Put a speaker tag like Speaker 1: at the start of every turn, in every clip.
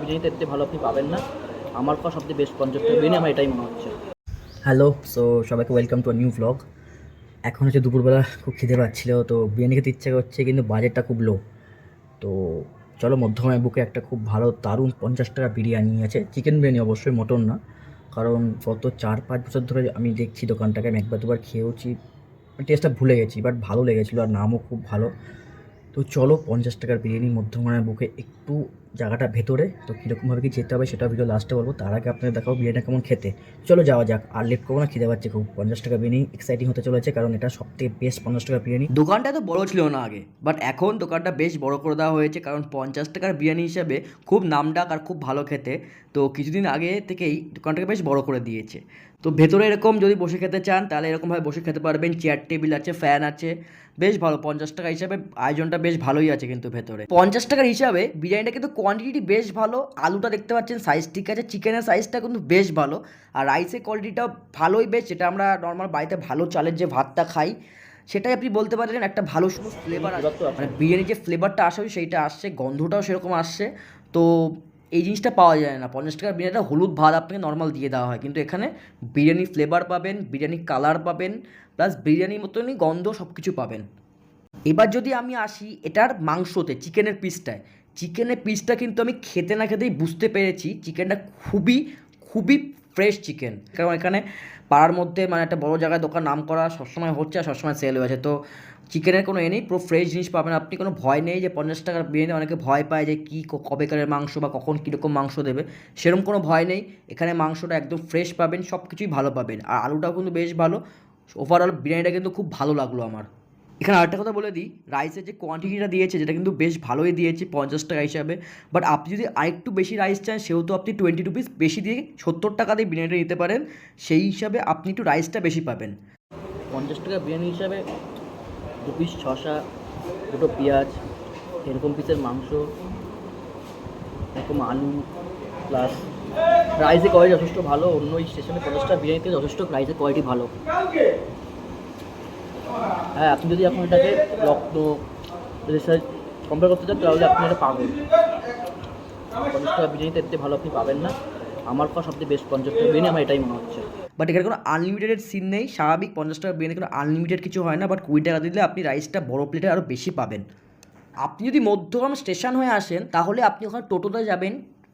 Speaker 1: বিরিয়ানিতে থেকে ভালো আপনি পাবেন না। আমার খাওয়া সবচেয়ে বেস্ট পঞ্চাশ বিরিয়ানি আমার এটাই মনে হচ্ছে। হ্যালো সো সবাইকে ওয়েলকাম টু নিউ ব্লগ এখন হচ্ছে দুপুরবেলা খুব খিদে পাচ্ছিল, তো বিরিয়ানি খেতে ইচ্ছা করছে, কিন্তু বাজেটটা খুব লো তো চলো মধ্যমায় বুকে একটা খুব ভালো দারুণ পঞ্চাশ টাকা বিরিয়ানি আছে। চিকেন বিরিয়ানি অবশ্যই মটন না। কারণ গত চার, পাঁচ বছর ধরে আমি দেখছি দোকানটাকে, আমি একবার দুবার খেয়েওছি। টেস্টটা ভুলে গেছি বাট ভালো লেগেছিলো আর নামও খুব ভালো। তো চলো, পঞ্চাশ টাকার বিরিয়ানি মধ্যমানের বুকে একটু জায়গাটা ভেতরে, তো কীরকমভাবে কি যেতে হবে সেটা ভিডিও লাস্টে বলব। তার আগে আপনাদের দেখাবো বিরিয়ানিটা কেমন খেতে। চলো যাওয়া যাক। আর লেট করব না, খিদে পাচ্ছে খুব। পঞ্চাশ টাকা বিরিয়ানি এক্সাইটিং হতে চলেছে, কারণ এটা সব থেকে বেস্ট পঞ্চাশ টাকা বিরিয়ানি।
Speaker 2: দোকানটা তো বড় ছিল না আগে বাট এখন দোকানটা বেশ বড় করে দেওয়া হয়েছে, কারণ পঞ্চাশ টাকার বিরিয়ানি হিসাবে খুব নামডাক আর খুব ভালো খেতে। তো কিছুদিন আগে থেকেই দোকানটাকে বেশ বড় করে দিয়েছে। তো ভেতরে এরকম যদি বসে খেতে চান, তাহলে এরকমভাবে বসে খেতে পারবেন। চেয়ার টেবিল আছে ফ্যান আছে, বেশ ভালো। পঞ্চাশ টাকা হিসাবে আয়োজনটা বেশ ভালোই আছে কিন্তু ভেতরে। পঞ্চাশ টাকার হিসাবে বিরিয়ানিটা কিন্তু কোয়ান্টিটি বেশ ভালো আলুটা দেখতে পাচ্ছেন সাইজ ঠিক আছে চিকেনের সাইজটা কিন্তু বেশ ভালো আর রাইসের কোয়ালিটিটাও ভালোই বেশ যেটা আমরা নর্মাল বাড়িতে ভালো চালের যে ভাতটা খাই সেটাই আপনি বলতে পারেন একটা ভালো সুন্দর ফ্লেভার মানে বিরিয়ানির যে ফ্লেভারটা আসে সেইটা আসছে গন্ধটাও সেরকম আসছে তো এই জিনিসটা পাওয়া যায় না। পঞ্চাশ টাকার বিরিয়ানিটা হলুদ ভাত আপনাকে নর্মাল দিয়ে দেওয়া হয় কিন্তু এখানে বিরিয়ানি ফ্লেভার পাবেন বিরিয়ানি কালার পাবেন প্লাস বিরিয়ানির মতনই গন্ধ সব কিছু পাবেন। এবার যদি আমি আসি এটার মাংসতে চিকেনের পিসটায় চিকেনের পিসটা কিন্তু আমি খেতে না খেতেই বুঝতে পেরেছি। চিকেনটা খুবই খুবই ফ্রেশ চিকেন কারণ এখানে পাড়ার মধ্যে মানে একটা বড় জায়গায় দোকান নাম করা সবসময় হচ্ছে আর সবসময় সেল হয়েছে তো চিকেনের কোনো এ নেই, পুরো ফ্রেশ জিনিস পাবেন। আপনি কোনো ভয় নেই যে পঞ্চাশ টাকার বিরিয়ানি অনেকে ভয় পায় যে কী কবেকারের মাংস বা কখন কীরকম মাংস দেবে। সেরকম কোনো ভয় নেই। এখানে মাংসটা একদম ফ্রেশ পাবেন সব কিছুই ভালো পাবেন। আর আলুটাও কিন্তু বেশ ভালো। ওভারঅল বিরিয়ানিটা কিন্তু খুব ভালো লাগল আমার। এখানে আরেকটা কথা বলে দিই রাইসের যে কোয়ান্টিটিটা দিয়েছে, যেটা কিন্তু বেশ ভালোই দিয়েছে, পঞ্চাশ টাকা হিসাবে। বাট আপনি যদি আরেকটু বেশি রাইস চান, সেহেতু আপনি টোয়েন্টি রুপিস বেশি দিয়ে সত্তর টাকা দিয়ে বিরিয়ানিটা নিতে পারেন। সেই হিসাবে আপনি একটু রাইসটা বেশি পাবেন।
Speaker 1: পঞ্চাশ টাকা বিরিয়ানি হিসাবে দু পিস শসা, দুটো পেঁয়াজ, এরকম পিসের মাংস, এরকম আলু প্লাস রাইসের কোয়ালিটি যথেষ্ট ভালো। অন্য স্টেশনে পঞ্চাশ টাকা বিরিয়ানিতে যথেষ্ট রাইসের কোয়ালিটি ভালো। হ্যাঁ আপনি যদি এখন এটাকে রক্ত রিসার্চ কম্পেয়ার করতে চান, তাহলে আপনি এটা পাবেন। পঞ্চাশ টাকা বিরিয়ানিতে থেকে ভালো আপনি পাবেন না। আমার খাওয়া সবচেয়ে বেস্ট পঞ্চাশ টাকা বিরিয়ানি, আমার এটাই মনে হচ্ছে।
Speaker 2: বাট এখানে কোনো আনলিমিটেড সিন নেই। স্বাভাবিক পঞ্চাশ টাকা বিরিয়ানি কোনো আনলিমিটেড কিছু হয় না বাট কুড়ি টাকা দিলে আপনি রাইসটা বড় প্লেটে আরও বেশি পাবেন। আপনি যদি মধ্যগ্রাম স্টেশন হয়ে আসেন, তাহলে আপনি ওখানে টোটোতে যাবেন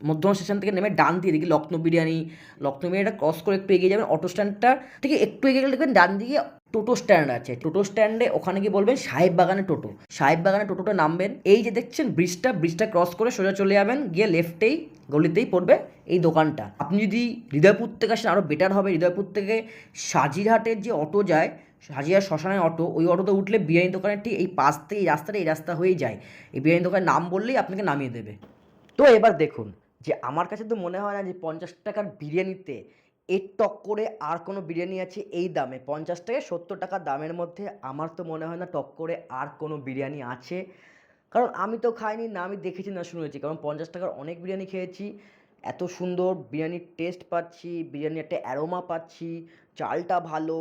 Speaker 2: মধ্যগ্রাম স্টেশন থেকে নেমে ডান দিয়ে দেখি লখনৌ বিরিয়ানি। লখনৌ বিরিয়ানিটা ক্রস করে একটু এগিয়ে যাবেন অটো স্ট্যান্ডটা থেকে একটু এগিয়ে গেলে দেখবেন ডান দিকে টোটো স্ট্যান্ড আছে। টোটো স্ট্যান্ডে ওখানে গিয়ে বলবেন, সাহেব বাগানে টোটো। সাহেব বাগানে টোটোটা নামবেন। এই যে দেখছেন ব্রিজটা ব্রিজটা ক্রস করে সোজা চলে যাবেন, গিয়ে লেফটেই গলিতেই পড়বে এই দোকানটা। আপনি যদি হৃদয়পুর থেকে আসেন আরও বেটার হবে। হৃদয়পুর থেকে সাজিরহাটের যে অটো যায় সাজিয়া শ্মশানের অটো, ওই অটোতে উঠলে বিরিয়ানি দোকানের ঠিক এই পাশ থেকে এই রাস্তাটা এই রাস্তা হয়েই যায়। এই বিরিয়ানি দোকানের নাম বললেই আপনাকে নামিয়ে দেবে। তো এবার দেখুন, যে আমার কাছে তো মনে হয় না যে পঞ্চাশ টাকার বিরিয়ানিতে এর টক করে আর কোনো বিরিয়ানি আছে এই দামে। পঞ্চাশ থেকে সত্তর টাকা দামের মধ্যে আমার তো মনে হয় না টক করে আর কোনো বিরিয়ানি আছে। কারণ আমি তো খাইনি, না আমি দেখেছি, না শুনেছি। কারণ পঞ্চাশ টাকার অনেক বিরিয়ানি খেয়েছি। এত সুন্দর বিরিয়ানির টেস্ট পাচ্ছি, বিরিয়ানির একটা অ্যারোমা পাচ্ছি, চালটা ভালো,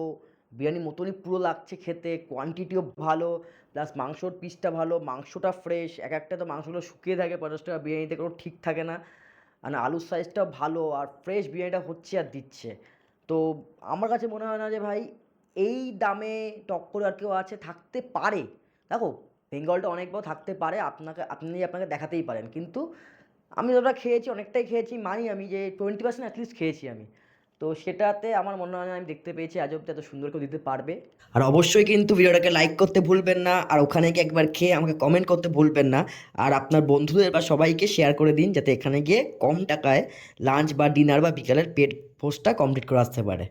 Speaker 2: বিরিয়ানির মতনই পুরো লাগছে খেতে কোয়ান্টিটিও ভালো প্লাস মাংসর পিসটা ভালো, মাংসটা ফ্রেশ এক একটা তো মাংসগুলো শুকিয়ে থাকে পঞ্চাশ টাকা বিরিয়ানিতে, কোনো ঠিক থাকে না। আর আলুর সাইজটাও ভালো আর ফ্রেশ বিরিয়ানিটা হচ্ছে আর দিচ্ছে। তো আমার কাছে মনে হয় না যে ভাই, এই দামে টক করে আর কেউ আছে থাকতে পারে। দেখো, বেঙ্গলটা অনেক বড় থাকতে পারে, আপনাকে, আপনি আপনাকে দেখাতেই পারেন। কিন্তু আমি যতটা খেয়েছি, অনেকটাই খেয়েছি, মানি আমি যে টোয়েন্টি পার্সেন্ট অ্যাটলিস্ট খেয়েছি আমি। তো সেটাতে আমার মনে হয় আমি দেখতে পেয়েছি আজ অব্দি এত সুন্দর করে দিতে পারবে। আর অবশ্যই কিন্তু ভিডিওটাকে লাইক করতে ভুলবেন না, আর ওখানে গিয়ে একবার খেয়ে আমাকে কমেন্ট করতে ভুলবেন না। আর আপনার বন্ধুদের বা সবাইকে শেয়ার করে দিন, যাতে এখানে গিয়ে কম টাকায় লাঞ্চ বা ডিনার বা বিকালের পেট ফোর্সটা কমপ্লিট করে আসতে পারে।